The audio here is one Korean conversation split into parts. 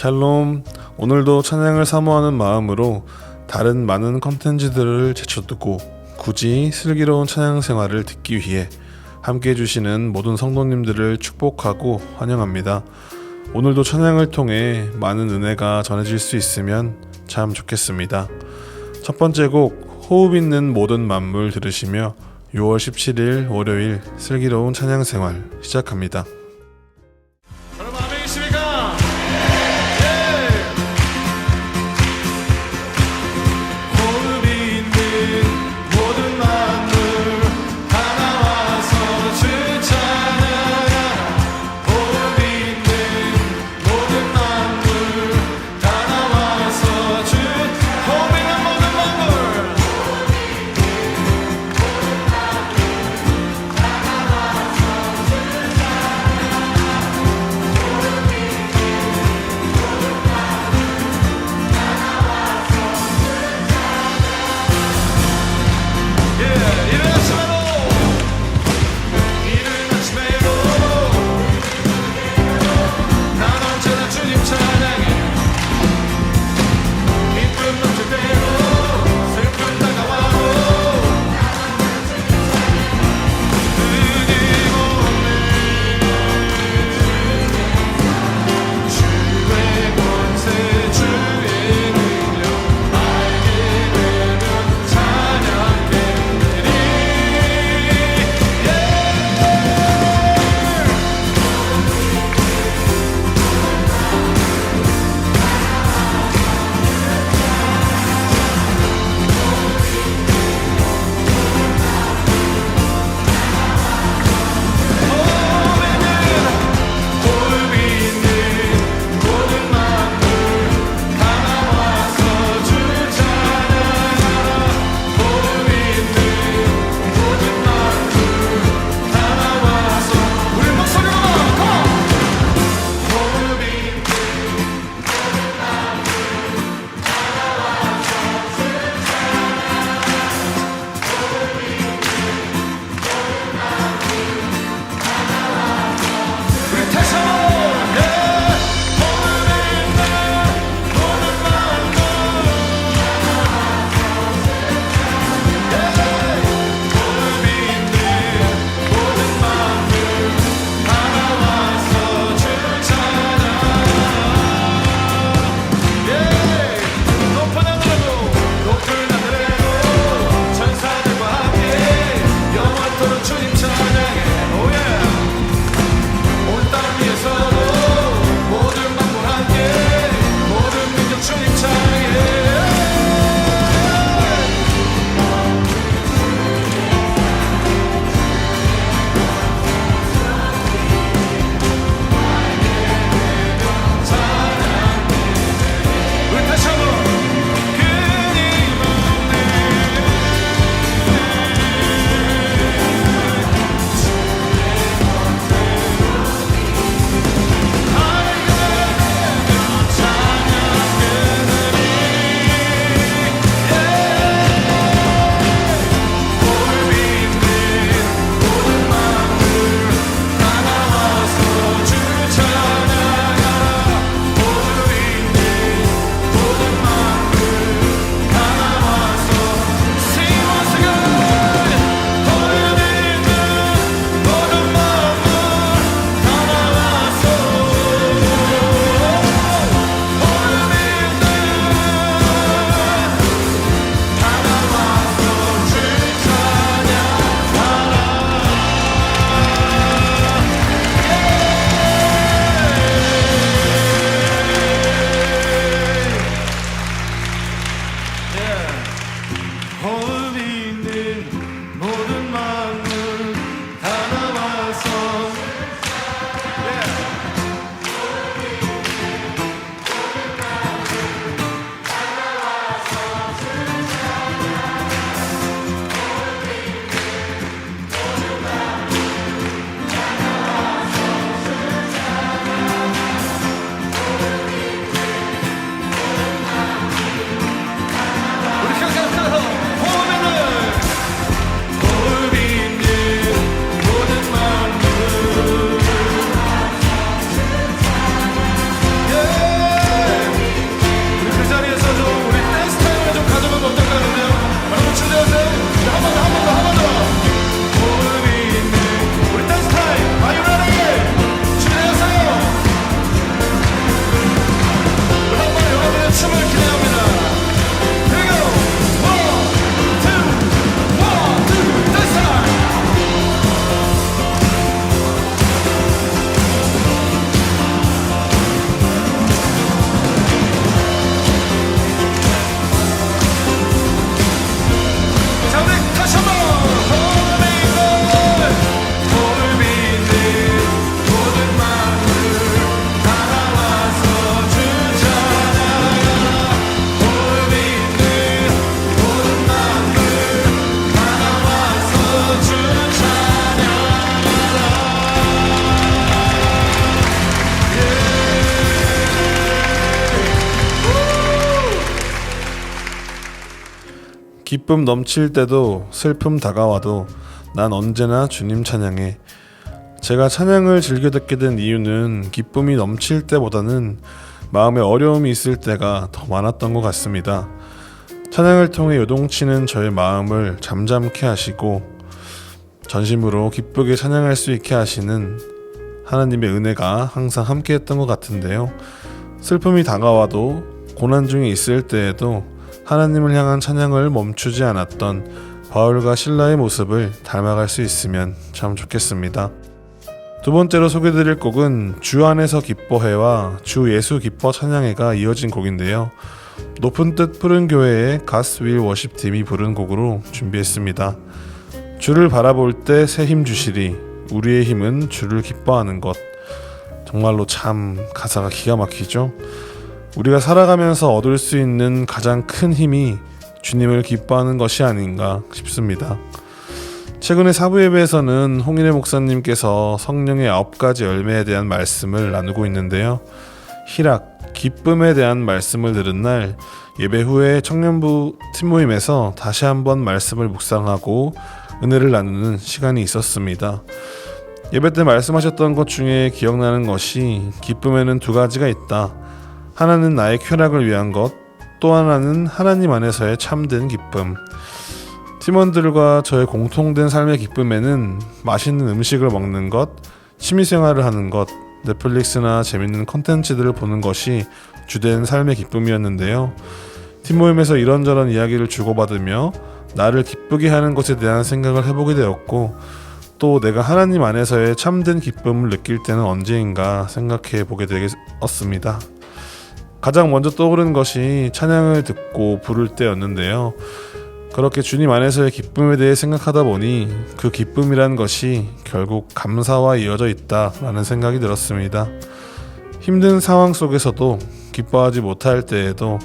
샬롬. 오늘도 찬양을 사모하는 마음으로 다른 많은 컨텐츠들을 제쳐두고 굳이 슬기로운 찬양 생활을 듣기 위해 함께 해주시는 모든 성도님들을 축복하고 환영합니다. 오늘도 찬양을 통해 많은 은혜가 전해질 수 있으면 참 좋겠습니다. 첫 번째 곡 호흡 있는 모든 만물 들으시며 6월 17일 월요일 슬기로운 찬양 생활 시작합니다. 기쁨 넘칠 때도 슬픔 다가와도 난 언제나 주님 찬양해. 제가 찬양을 즐겨 듣게 된 이유는 기쁨이 넘칠 때보다는 마음에 어려움이 있을 때가 더 많았던 것 같습니다. 찬양을 통해 요동치는 저의 마음을 잠잠케 하시고 전심으로 기쁘게 찬양할 수 있게 하시는 하나님의 은혜가 항상 함께 했던 것 같은데요. 슬픔이 다가와도 고난 중에 있을 때에도 하나님을 향한 찬양을 멈추지 않았던 바울과 신라의 모습을 닮아갈 수 있으면 참 좋겠습니다. 두 번째로 소개드릴 곡은 주 안에서 기뻐해와 주 예수 기뻐 찬양해가 이어진 곡인데요. 높은 뜻 푸른 교회의 가스윌 워십팀이 부른 곡으로 준비했습니다. 주를 바라볼 때 새 힘 주시리 우리의 힘은 주를 기뻐하는 것 정말로 참 가사가 기가 막히죠. 우리가 살아가면서 얻을 수 있는 가장 큰 힘이 주님을 기뻐하는 것이 아닌가 싶습니다. 최근에 사부 예배에서는 홍인혜 목사님께서 성령의 아홉 가지 열매에 대한 말씀을 나누고 있는데요. 희락, 기쁨에 대한 말씀을 들은 날 예배 후에 청년부 팀 모임에서 다시 한번 말씀을 묵상하고 은혜를 나누는 시간이 있었습니다. 예배 때 말씀하셨던 것 중에 기억나는 것이 기쁨에는 두 가지가 있다. 하나는 나의 쾌락을 위한 것, 또 하나는 하나님 안에서의 참된 기쁨. 팀원들과 저의 공통된 삶의 기쁨에는 맛있는 음식을 먹는 것, 취미 생활을 하는 것, 넷플릭스나 재밌는 컨텐츠들을 보는 것이 주된 삶의 기쁨이었는데요. 팀 모임에서 이런저런 이야기를 주고받으며 나를 기쁘게 하는 것에 대한 생각을 해보게 되었고, 또 내가 하나님 안에서의 참된 기쁨을 느낄 때는 언제인가 생각해 보게 되었습니다. 가장 먼저 떠오른 것이 찬양을 듣고 부를 때였는데요. 그렇게 주님 안에서의 기쁨에 대해 생각하다 보니 그 기쁨이란 것이 결국 감사와 이어져 있다라는 생각이 들었습니다. 힘든 상황 속에서도 기뻐하지 못할 때에도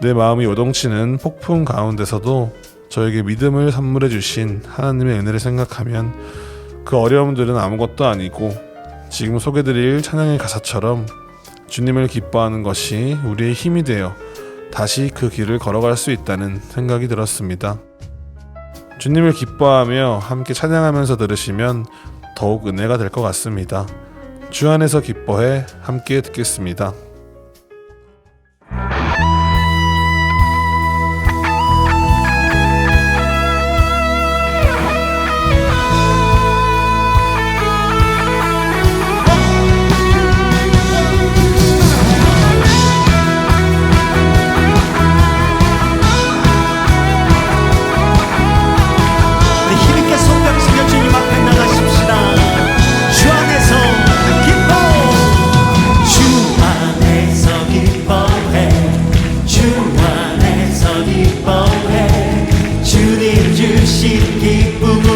내 마음이 요동치는 폭풍 가운데서도 저에게 믿음을 선물해 주신 하나님의 은혜를 생각하면 그 어려움들은 아무것도 아니고 지금 소개드릴 찬양의 가사처럼 주님을 기뻐하는 것이 우리의 힘이 되어 다시 그 길을 걸어갈 수 있다는 생각이 들었습니다. 주님을 기뻐하며 함께 찬양하면서 들으시면 더욱 은혜가 될 것 같습니다. 주 안에서 기뻐해 함께 듣겠습니다. 기쁨으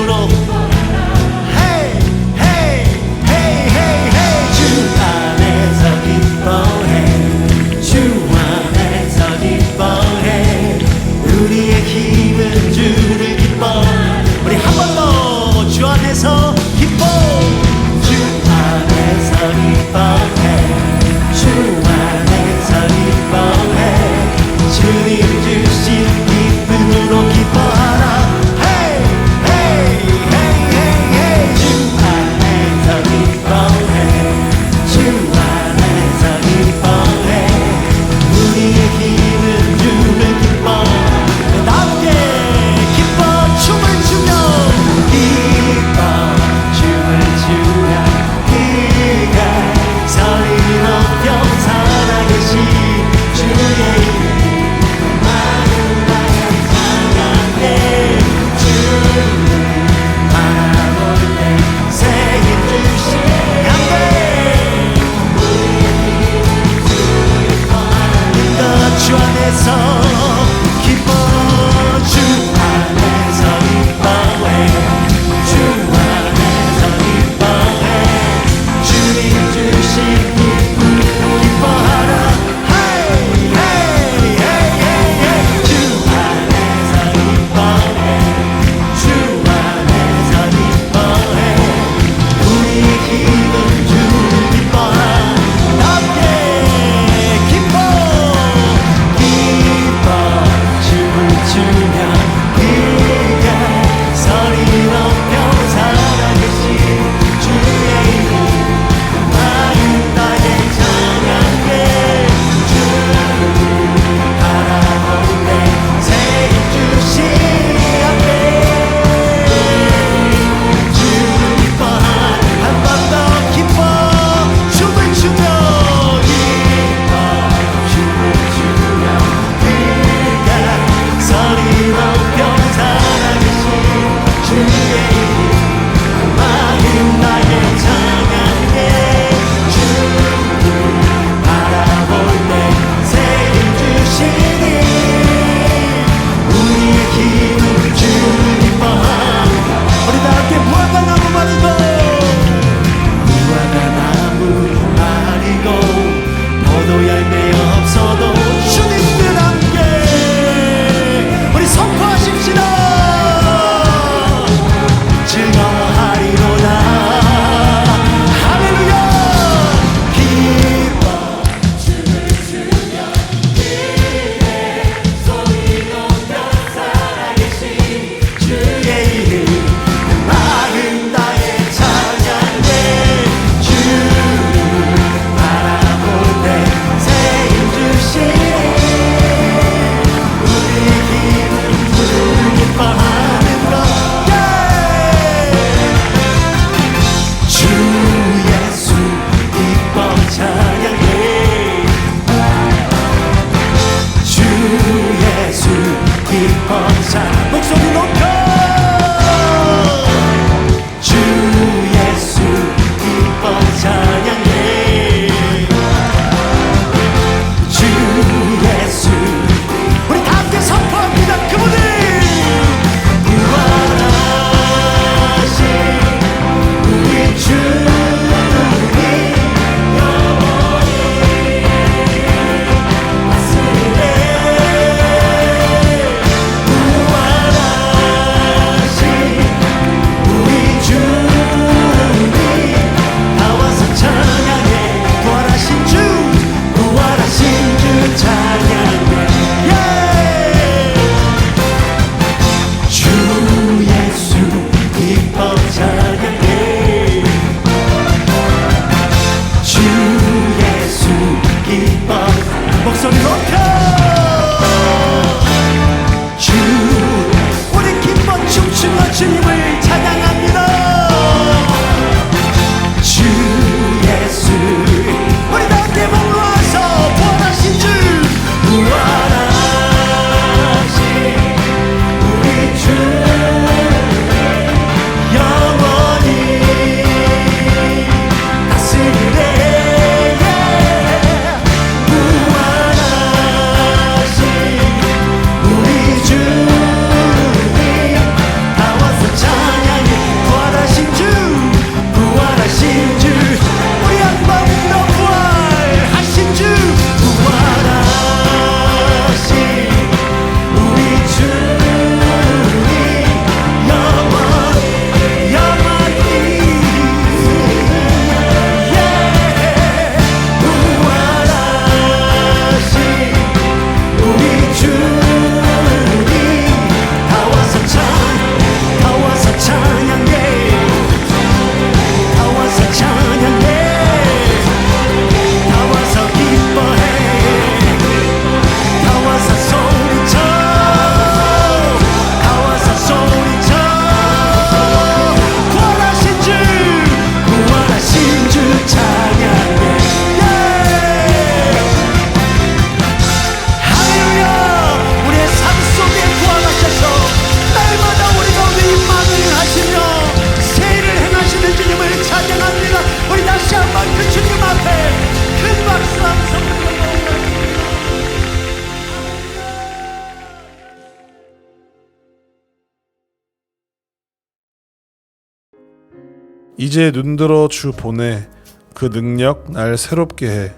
이제 눈들어 주 보내. 그 능력 날 새롭게 해.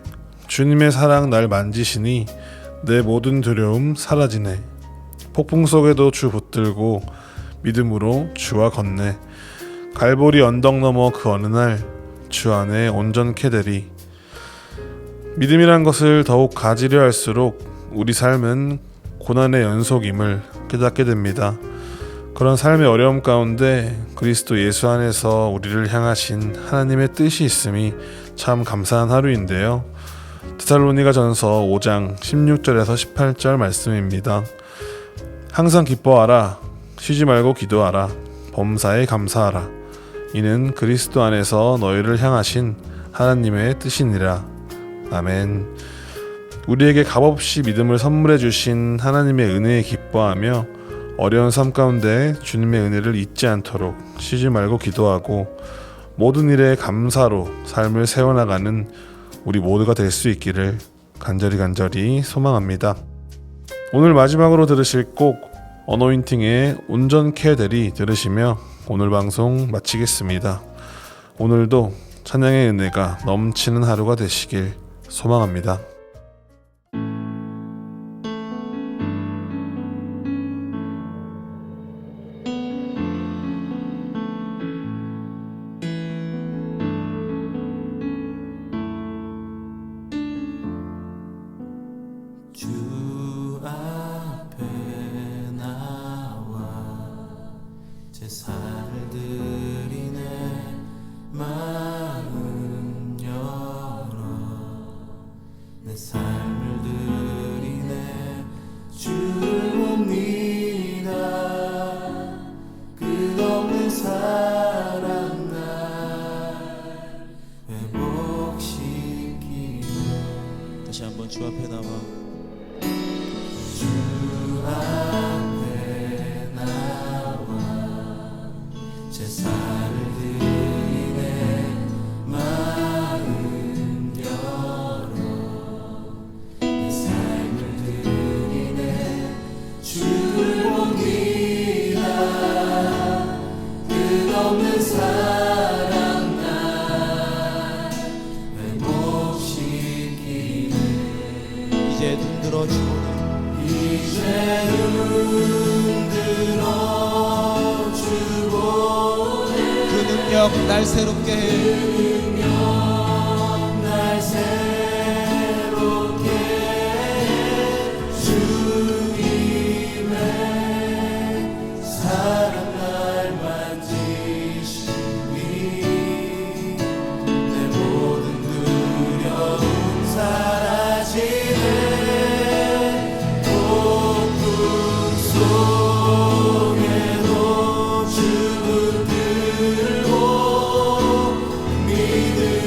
주님의 사랑 날 만지시니 내 모든 두려움 사라지네. 폭풍 속에도 주 붙들고 믿음으로 주와 걷네. 갈보리 언덕 너머 그 어느 날 주 안에 온전케 되리. 믿음이란 것을 더욱 가지려 할수록 우리 삶은 고난의 연속임을 깨닫게 됩니다. 그런 삶의 어려움 가운데 그리스도 예수 안에서 우리를 향하신 하나님의 뜻이 있음이 참 감사한 하루인데요. 드살로니가 전서 5장 16절에서 18절 말씀입니다. 항상 기뻐하라. 쉬지 말고 기도하라. 범사에 감사하라. 이는 그리스도 안에서 너희를 향하신 하나님의 뜻이니라. 아멘. 우리에게 값없이 믿음을 선물해 주신 하나님의 은혜에 기뻐하며 어려운 삶 가운데 주님의 은혜를 잊지 않도록 쉬지 말고 기도하고 모든 일에 감사로 삶을 세워나가는 우리 모두가 될 수 있기를 간절히 간절히 소망합니다. 오늘 마지막으로 들으실 곡 어노인팅의 운전케 되리 들으시며 오늘 방송 마치겠습니다. 오늘도 찬양의 은혜가 넘치는 하루가 되시길 소망합니다. 내 들어 주오네 이제 눈 들어 주오네. 그 능력 날 새롭게 해 믿